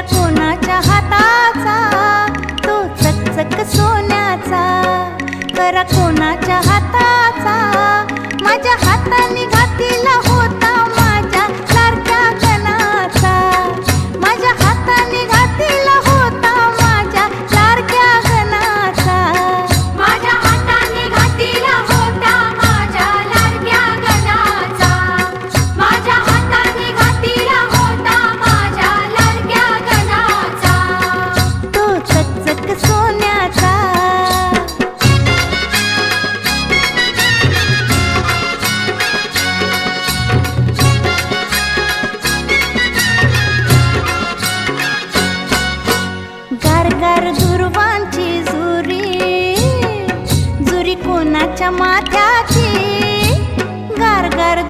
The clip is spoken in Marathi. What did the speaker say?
कोणाच्या हाताचा तो चकचक सोन्याचा. करा कोणाच्या हाताचा माझ्या हाताने कुणाच्या माथ्याची